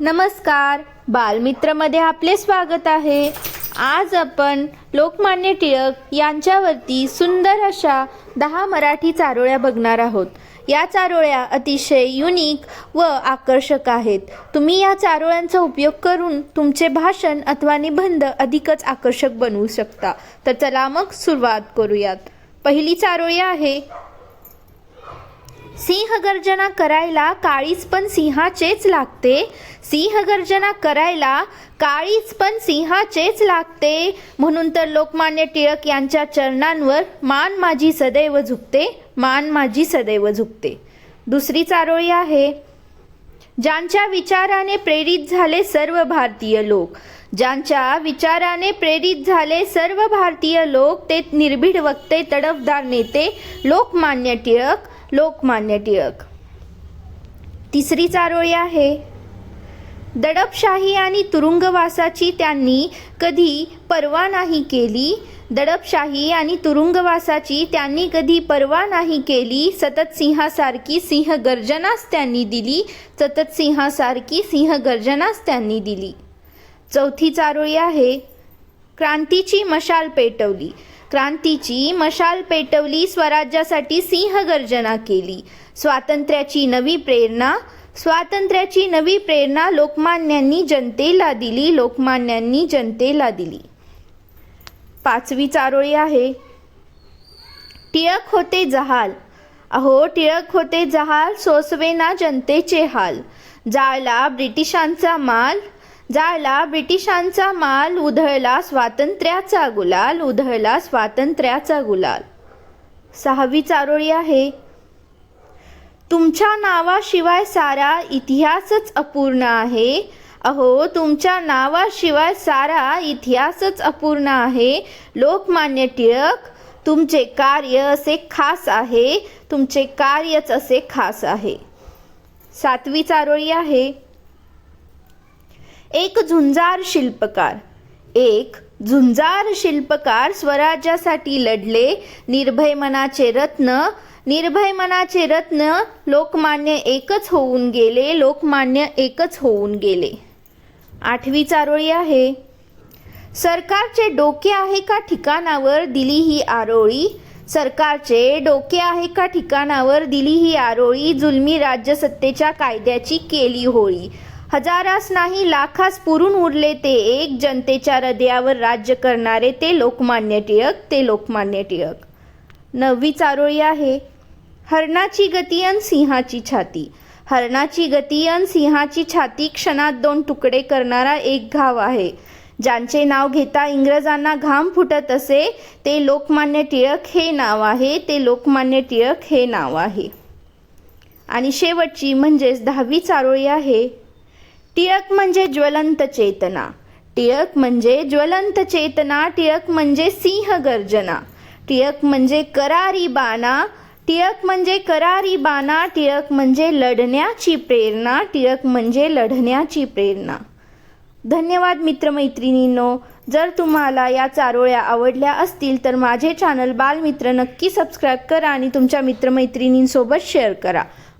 नमस्कार. बालमित्रमध्ये आपले स्वागत आहे. आज आपण लोकमान्य टिळक यांच्यावरती सुंदर अशा दहा मराठी चारोळ्या बघणार आहोत. या चारोळ्या अतिशय युनिक व आकर्षक आहेत. तुम्ही या चारोळ्यांचा उपयोग करून तुमचे भाषण अथवा निबंध अधिकच आकर्षक बनवू शकता. तर चला मग सुरुवात करूयात. पहिली चारोळी आहे सिंहगर्जना करायला काळीच पण सिंहाचेच लागते. सिंहगर्जना करायला काळीच पण सिंहाचेच लागते. म्हणून तर लोकमान्य टिळक यांच्या चरणांवर मान माझी सदैव झुकते मान माझी सदैव झुकते. दुसरी चारोळी आहे. ज्यांच्या विचाराने प्रेरित झाले सर्व भारतीय लोक ज्यांच्या विचाराने प्रेरित झाले सर्व भारतीय लोक ते निर्भीड वक्ते तडफदार नेते लोकमान्य टिळक लोकमान्य टिळक. तिसरी चारोळी आहे. दडपशाही आणि तुरुंगवासाची त्यांनी कधी पर्वा नाही केली. दडपशाही आणि तुरुंगवासाची त्यांनी कधी पर्वा नाही केली. सतत सिंहासारखी सिंह गर्जनाच त्यांनी दिली. सतत सिंहासारखी सिंह गर्जनाच त्यांनी दिली. चौथी चारोळी आहे. क्रांतीची मशाल पेटवली. क्रांतीची मशाल पेटवली स्वराज्यासाठी सिंह गर्जना केली. स्वातंत्र्याची नवी प्रेरणा स्वातंत्र्याची नवी प्रेरणा लोकमान्यांनी जनतेला दिली लोकमान्यांनी जनतेला दिली. पाचवी चारोळी आहे. टिळक होते जहाल. अहो टिळक होते जहाल सोसवेना जनतेचे हाल. जाळला ब्रिटिशांचा माल जाळला ब्रिटिशांचा माल उधळला स्वातंत्र्याचा गुलाल उधळला स्वातंत्र्याचा गुलाल. सहावी चारोळी आहे. तुमच्या नावाशिवाय सारा इतिहासच अपूर्ण आहे. अहो तुमच्या नावाशिवाय सारा इतिहासच अपूर्ण आहे. लोकमान्य टिळक तुमचे कार्य असे खास आहे. तुमचे कार्यच असे खास आहे. सातवी चारोळी आहे. एक झुंजार शिल्पकार एक झुंजार शिल्पकार स्वराज्यासाठी लढले. निर्भय मनाचे रत्न निर्भय मनाचे रत्न लोकमान्य एकच होऊन गेले लोकमान्य एकच होऊन गेले. आठवी चारोळी आहे. सरकारचे डोके आहे का ठिकाणावर दिली ही आरोळी? सरकारचे डोके आहे का ठिकाणावर दिली ही आरोळी? जुलमी राज्यसत्तेच्या कायद्याची केली होळी. हजारास नाही लाखास पुरून उरले ते एक जनतेच्या हृदयावर राज्य करणारे ते लोकमान्य टिळक ते लोकमान्य टिळक. नववी चारोळी आहे. हरणाची गती अन सिंहाची छाती. हरणाची गती अन सिंहाची छाती क्षणात दोन तुकडे करणारा एक घाव आहे. ज्यांचे नाव घेता इंग्रजांना घाम फुटत असे ते लोकमान्य टिळक हे नाव आहे ते लोकमान्य टिळक हे नाव आहे. आणि शेवटची म्हणजेच दहावी चारोळी आहे. टिळक म्हणजे ज्वलंत चेतना. टिळक म्हणजे ज्वलंत चेतना टिळक म्हणजे सिंह गर्जना. टिळक म्हणजे करारी बाणा टिळक म्हणजे करारी बाणा टिळक म्हणजे लढण्याची प्रेरणा टिळक म्हणजे लढण्याची प्रेरणा. धन्यवाद मित्रमैत्रिणींनो. जर तुम्हाला या चारोळ्या आवडल्या असतील तर माझे चॅनल बालमित्र नक्की सबस्क्राईब करा आणि तुमच्या मित्रमैत्रिणींसोबत शेअर करा.